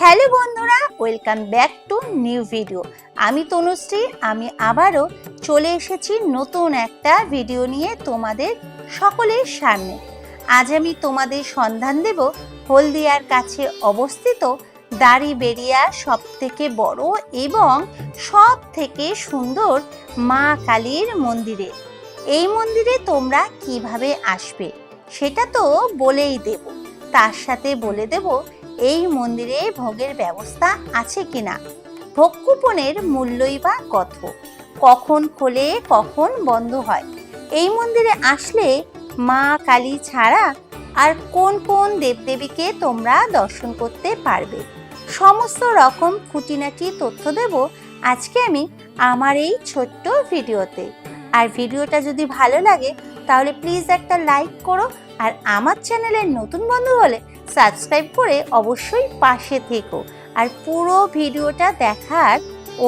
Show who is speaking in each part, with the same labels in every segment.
Speaker 1: Hello বন্ধুরা, welcome back to new video. আমি তনুশ্রী, আমি আবারও চলে এসেছি নতুন একটা ভিডিও নিয়ে তোমাদের সকলের সামনে। আজ আমি তোমাদের সন্ধান দেব হলদিয়ার কাছে অবস্থিত দাড়িবেড়িয়া সব থেকে বড় এবং সব থেকে সুন্দর মা কালীর মন্দিরে। এই মন্দিরে তোমরা কীভাবে আসবে সেটা তো বলেই দেব। তার সাথে বলে দেব এই মন্দিরে ভোগের ব্যবস্থা আছে কিনা? ভোগ কুপনের মূল্যই বা কত? কখন খোলে, কখন বন্ধ হয়? এই মন্দিরে আসলে মা কালী ছাড়া আর কোন কোন দেবদেবীকে তোমরা দর্শন করতে পারবে? সমস্ত রকম খুঁটিনাটি তথ্য দেব আজকে আমি আমার এই ছোট্ট ভিডিওতে। আর ভিডিওটা যদি ভালো লাগে, তাহলে প্লিজ একটা লাইক করো। আর আমার চ্যানেলের নতুন বন্ধু হলে সাবস্ক্রাইব করে অবশ্যই পাশে থেকো। আর পুরো ভিডিওটা দেখার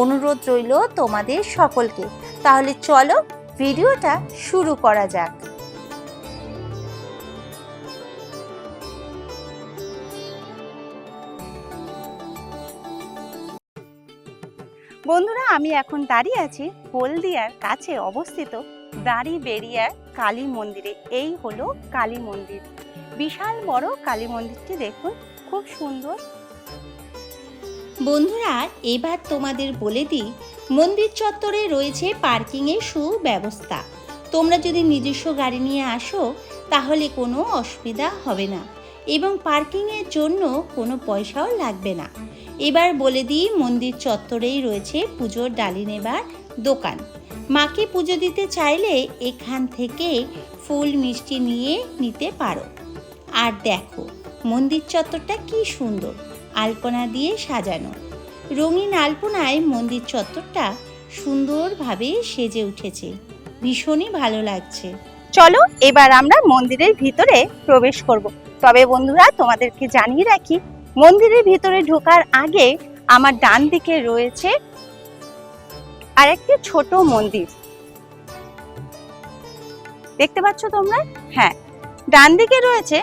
Speaker 1: অনুরোধ রইল তোমাদের সকলকে। তাহলে চলো ভিডিওটা শুরু করা যাক। বন্ধুরা, আমি এখন দাঁড়িয়ে আছি হলদিয়ার কাছে অবস্থিত দাঁড়ি বেরিয়ার কালী মন্দিরে। এই হলো কালী মন্দির। বিশাল বড় কালী মন্দিরটি দেখুন, খুব সুন্দর। বন্ধুরা, এবার তোমাদের বলে দিই, মন্দির চত্বরে রয়েছে পার্কিংয়ের সুব্যবস্থা। তোমরা যদি নিজস্ব গাড়ি নিয়ে আসো, তাহলে কোনো অসুবিধা হবে না। এবং পার্কিংয়ের জন্য কোনো পয়সাও লাগবে না। এবার বলে দিই, মন্দির চত্বরেই রয়েছে পুজোর ডালি নেবার দোকান। মাকে পুজো দিতে চাইলে এখান থেকে ফুল মিষ্টি নিয়ে নিতে পারো। আর দেখো, মন্দির চত্বরটা কি সুন্দর, আলপনা দিয়ে সাজানো। রঙিন আলপনায় মন্দির চত্বরটা সুন্দরভাবে সেজে উঠেছে, ভীষণই ভালো লাগছে। চলো, এবার আমরা মন্দিরের ভিতরে প্রবেশ করব। তবে বন্ধুরা, তোমাদেরকে জানিয়ে রাখি, মন্দিরের ভিতরে ঢোকার আগে আমার ডান দিকে রয়েছে আরেকটি ছোট মন্দির। দেখতে পাচ্ছ তোমরা? হ্যাঁ ডান দিকে রয়েছে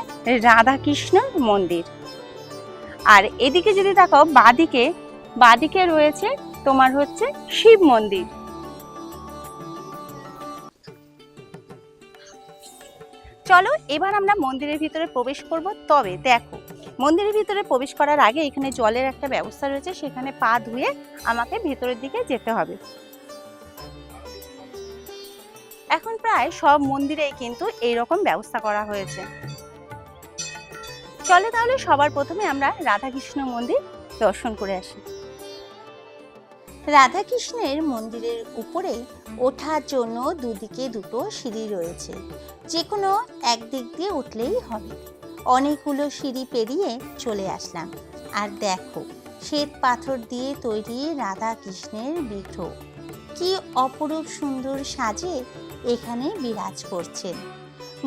Speaker 1: রাধা কৃষ্ণর মন্দির। আর এদিকে যদি দেখো, বাদিকে বাদিকে রয়েছে তোমার হচ্ছে শিব মন্দির। চলো, এবার আমরা মন্দিরের ভিতরে প্রবেশ করব। তবে দেখো, মন্দিরের ভিতরে প্রবেশ করার আগে এখানে জলের একটা ব্যবস্থা রয়েছে, সেখানে পা ধুয়ে আমাকে ভেতরের দিকে যেতে হবে। এখন প্রায় সব মন্দিরেই কিন্তু এই রকম ব্যবস্থা করা হয়েছে। চলে তাহলে সবার প্রথমে আমরা রাধাকৃষ্ণ মন্দির দর্শন করে আসি। রাধাকৃষ্ণের মন্দিরের উপরে ওঠার জন্য দুদিকে দুটো সিঁড়ি রয়েছে। যে কোনো একদিক দিয়ে উঠলেই হবে। অনেকগুলো সিঁড়ি পেরিয়ে চলে আসলাম। আর দেখো, শ্বেত পাথর দিয়ে তৈরি রাধা কৃষ্ণের বিগ্রহ। কি অপরূপ সুন্দর সাজে এখানে বিরাজ করছেন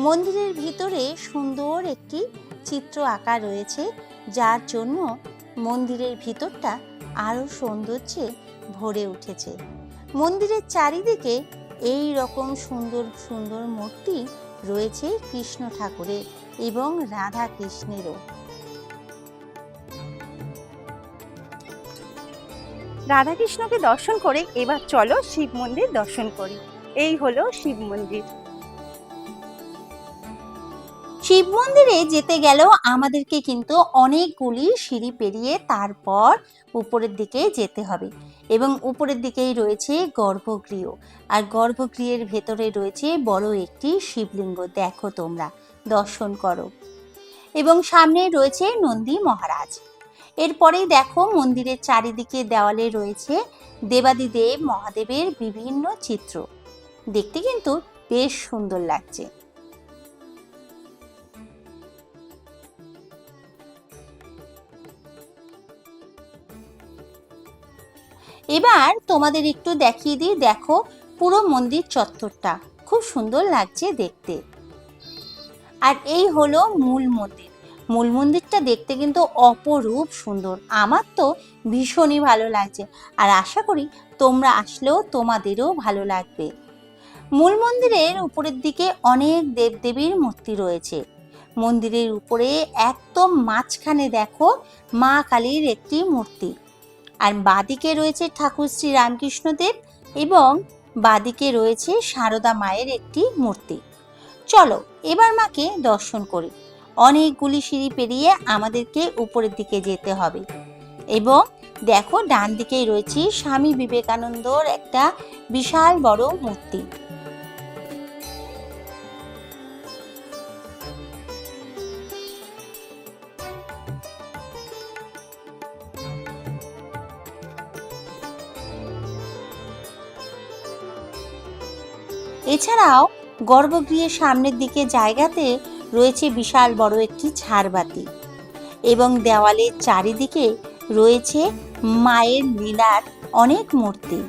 Speaker 1: মন্দিরের ভিতরে সুন্দর একটি চিত্র আঁকা রয়েছে, যার জন্য মন্দিরের ভিতরটা আরও সৌন্দর্যে ভরে উঠেছে। মন্দিরের চারিদিকে এই রকম সুন্দর সুন্দর মূর্তি রয়েছে কৃষ্ণ ঠাকুরের এবং রাধা কৃষ্ণেরও। রাধাকৃষ্ণকে দর্শন করে এবার চলো শিব মন্দির দর্শন করি। এই হলো শিব মন্দির। শিব মন্দিরে যেতে গেলেও আমাদেরকে কিন্তু অনেকগুলি সিঁড়ি পেরিয়ে তারপর উপরের দিকে যেতে হবে এবং উপরের দিকেই রয়েছে গর্ভগৃহ। আর গর্ভগৃহের ভেতরে রয়েছে বড় একটি শিবলিঙ্গ, দেখো তোমরা, দর্শন করো। এবং সামনে রয়েছে নন্দী মহারাজ। এরপরেই দেখো মন্দিরের চারিদিকে দেওয়ালে রয়েছে দেবাদিদেব মহাদেবের বিভিন্ন চিত্র। দেখতে কিন্তু বেশ সুন্দর লাগছে। এবার তোমাদের একটু দেখিয়ে দিই, দেখো পুরো মন্দির চত্বরটা। খুব সুন্দর লাগছে দেখতে। আর এই হলো মূল মন্দির। মূল মন্দিরটা দেখতে কিন্তু অপরূপ সুন্দর। আমার তো ভীষণই ভালো লাগছে। আর আশা করি তোমরা আসলেও তোমাদেরও ভালো লাগবে। মূল মন্দিরের উপরের দিকে অনেক দেবদেবীর মূর্তি রয়েছে। মন্দিরের উপরে একদম মাঝখানে দেখো মা কালীর একটি মূর্তি। আর বাদিকে রয়েছে ঠাকুর শ্রী রামকৃষ্ণদেব এবং বাদিকে রয়েছে সারদা মায়ের একটি মূর্তি। চলো, এবার মাকে দর্শন করি। অনেকগুলি সিঁড়ি পেরিয়ে আমাদেরকে উপরের দিকে যেতে হবে। এবং দেখো ডান দিকেই রয়েছে স্বামী বিবেকানন্দর একটা বিশাল বড় মূর্তি। এছাড়াও গর্ভগৃহের সামনের দিকে জায়গাতে রয়েছে বিশাল বড় একটি ঝাড়বাতি এবং দেওয়ালের চারিদিকে রয়েছে মায়ের লীলার অনেক মূর্তি।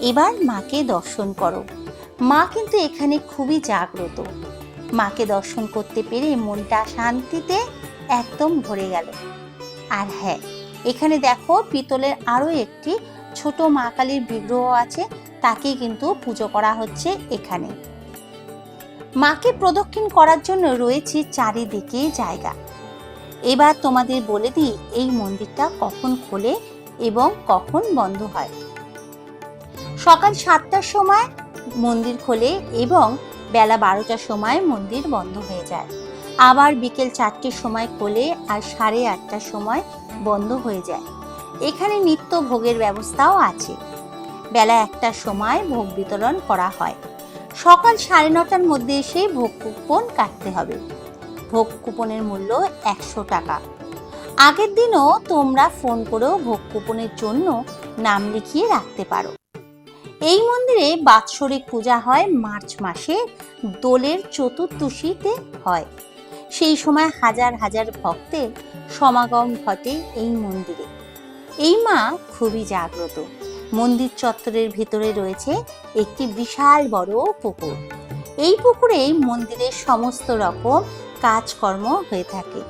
Speaker 1: এবার মাকে দর্শন করো। মা কিন্তু এখানে খুবই জাগ্রত। মাকে দর্শন করতে পেরে মনটা শান্তিতে একদম ভরে গেল। আর হ্যাঁ এখানে দেখো পিতলের আরও একটি ছোট মা কালীর বিগ্রহ আছে। তাকে কিন্তু পুজো করা হচ্ছে এখানে। মাকে প্রদক্ষিণ করার জন্য রয়েছে চারিদিকে জায়গা। এবার তোমাদের বলে দিই, এই মন্দিরটা কখন খোলে এবং কখন বন্ধ হয়। সকাল সাতটার সময় মন্দির খোলে এবং বেলা বারোটার সময় মন্দির বন্ধ হয়ে যায়। আবার বিকেল চারটের সময় খোলে আর সাড়ে আটটার সময় বন্ধ হয়ে যায়। এখানে নিত্য ভোগের ব্যবস্থাও আছে। বেলা একটার সময় ভোগ বিতরণ করা হয়। সকাল সাড়ে নটার মধ্যে এসে ভোগ কুপন কাটতে হবে। ভোগ কুপনের মূল্য একশো টাকা। আগের দিনও তোমরা ফোন করেও ভোগ কুপনের জন্য নাম লিখিয়ে রাখতে পারো। এই মন্দিরে বাৎসরিক পূজা হয় মার্চ মাসে, দোলের চতুর্দশীতে হয়। সেই সময় হাজার হাজার ভক্তের সমাগম ঘটে এই মন্দিরে। এই মা খুবই জাগ্রত। মন্দির চত্বরের ভিতরে রয়েছে একটি বিশাল বড় পুকুর। এই পুকুরেই মন্দিরের সমস্ত রকম কাজকর্ম হয়ে থাকে।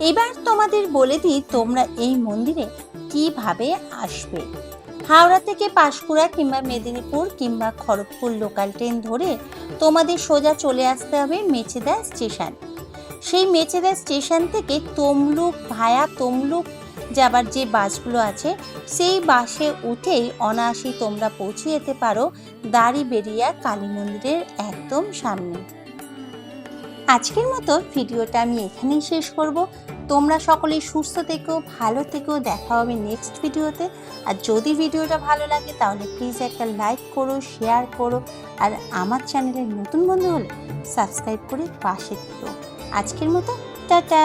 Speaker 1: এবার তোমাদের বলে দিই তোমরা এই মন্দিরে কীভাবে আসবে। হাওড়া থেকে পাঁশকুড়া কিংবা মেদিনীপুর কিংবা খড়গপুর লোকাল ট্রেন ধরে তোমাদের সোজা চলে আসতে হবে মেচেদা স্টেশন। সেই মেচেদা স্টেশন থেকে তমলুক ভায়া তমলুক যাবার যে বাসগুলো আছে, সেই বাসে উঠেই অনায়াসেই তোমরা পৌঁছে যেতে পারো দাড়িবেরিয়া কালী মন্দিরের একদম সামনে। আজকের মতো ভিডিওটা আমি এখানেই শেষ করব। তোমরা সকলেই সুস্থ থেকো, ভালো থেকেও দেখা হবে নেক্সট ভিডিওতে। আর যদি ভিডিওটা ভালো লাগে, তাহলে প্লিজ একটা লাইক করো শেয়ার করো, আর আমার চ্যানেলের নতুন বন্ধু হলে সাবস্ক্রাইব করে পাশে থেকো। আজকের মতো, টাটা!